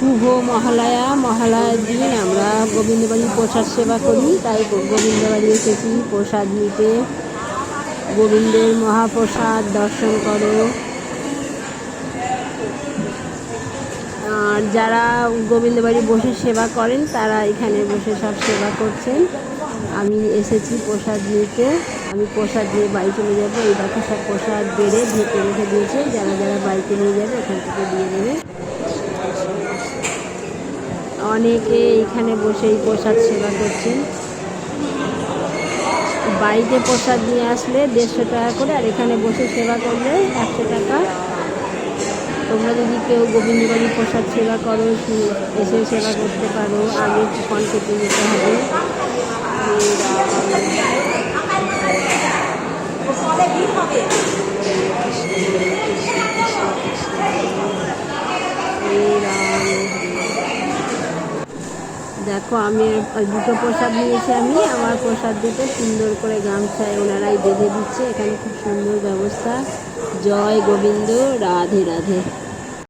শুভ মহালয়া, মহালয়ার দিন আমরা গোবিন্দবাড়ি প্রসাদ সেবা করি, তাই গোবিন্দবাড়ি এসেছি, প্রসাদ নিতে। গোবিন্দের মহাপ্রসাদ দর্শন করো। আর যারা গোবিন্দবাড়ি বসে সেবা করেন, তারা এখানে বসে সব সেবা করছেন। আমি এসেছি প্রসাদ নিতে। আমি প্রসাদ নিয়ে বাড়ি চলে যাব। এই দেখো সব প্রসাদ বেড়ে ঢেকে রেখে দিয়েছে। যারা যারা বাড়িতে নিয়ে যাবে এখান থেকে দিয়ে দেবে। অনেকে এখানে বসেই প্রসাদ সেবা করছেন বাড়িতে প্রসাদ নিয়ে আসলে দেড়শো টাকা করে, আর এখানে বসে সেবা করলে একশো টাকা তোমরা যদি কেউ গোবিন্দবাড়ি প্রসাদ সেবা করো এসে সেবা করতে পারো, আগে কুপন কেটে যেতে হবে এই রাম। দেখো, আমি দুটো প্রসাদ নিয়েছি আমি, আমার প্রসাদ দুটো সুন্দর করে গামছায় ওনারাই বেঁধে দিচ্ছে। এখানে খুব সুন্দর ব্যবস্থা। জয় গোবিন্দ, রাধে রাধে।